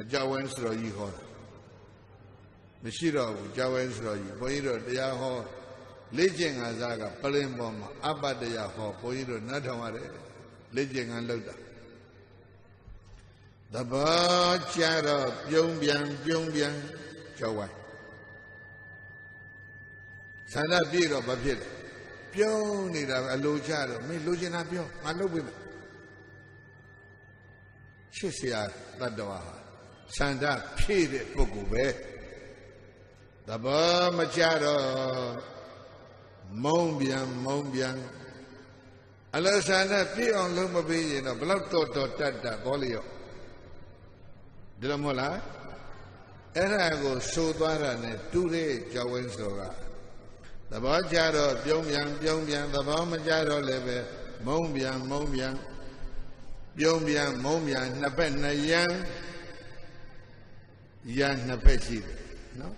အကြောင်းဝင်းဆိုတော်ကြီးဟောတာမရှိတော့ဘူးကြောင်းဝင်းဆိုတော်ကြီးဘုန်းကြီးတို့တရားဟောလေ့ကျင့်ခန်းစားကပလင်ပေါ်မှာအပ္ပတရားဟောဘုန်းကြီးတို့နတ်ထောင်ရတယ်လေ့ကျင့်ခန်းလုပ်တာတဘောကြတော့ပြုံးပြန်ပြုံးပြန်ကြောက်ဝိုင်းဆန္ဒပြည့်တော့ဘာဖြစ်လဲပြုံးနေတာပဲအလိုချတော့မင်းလိုချင်တာပြောငါလုပ်ပေးမယ်ချစ်စရာတတ္တဝါဟာ ဆန္ဒဖြည့်တဲ့ပုဂ္ဂိုလ်ပဲတဘောမကြတော့မုံပြန်မုံပြန်အလဆန္ဒပြည့်အောင်လုပ်မပေးရင်တော့ဘလောက်တော်တော်တတ်တာဘောလျော့ဒီလိုမဟုတ်လားအဲ့ဒါကိုဆိုသွားတာ ਨੇ တူတဲ့ကြောင်းဝင်းစောကသဘောကြတော့ပြုံးပြန်ပြုံးပြန်သဘောမကြတော့လည်းပဲမုံပြန်မုံပြန်ပြုံးပြန်မုံပြန်နှစ်ဖက်နှစ်ရန် ရန်နှစ်ဖက်ရှိတယ်နော်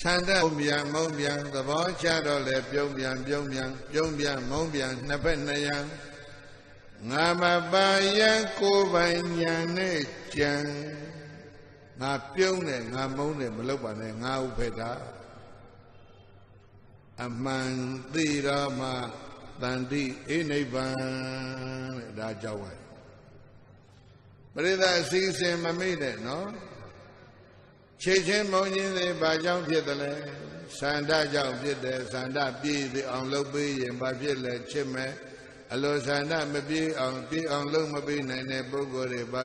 ခြံတဲ့မုံပြန်မုံပြန်သဘောကြတော့လည်းပြုံးပြန်ပြုံးပြန်ပြုံးပြန်မုံပြန်နှစ်ဖက်နှစ်ရန်ငါမပါယကိုယ်ပိုင်ညာနဲ့ကြံငါပြုံးတယ်ငါမုန်းတယ်မလုပ်ပါနဲ့ငါဥဖက်တာအမှန်သိတော်မှတန်တိအိနိဗ္ဗာန်တဲ့ဒါကြောက်ပါပရိသတ်အစီအစဉ်မမိတဲ့နော် ခြေချင်းမုံချင်းတွေဘာကြောင့်ဖြစ်တယ်လဲစန္ဒကြောင့်ဖြစ်တယ်စန္ဒပြည့်ပြီးအောင်လုပ်ပေးရင်ဘာဖြစ်လဲချစ်မယ်အလိုဆန္ဒမပြေအောင်ပြေအောင်လုပ်မပေးနိုင်တဲ့ပုဂ္ဂိုလ်တွေ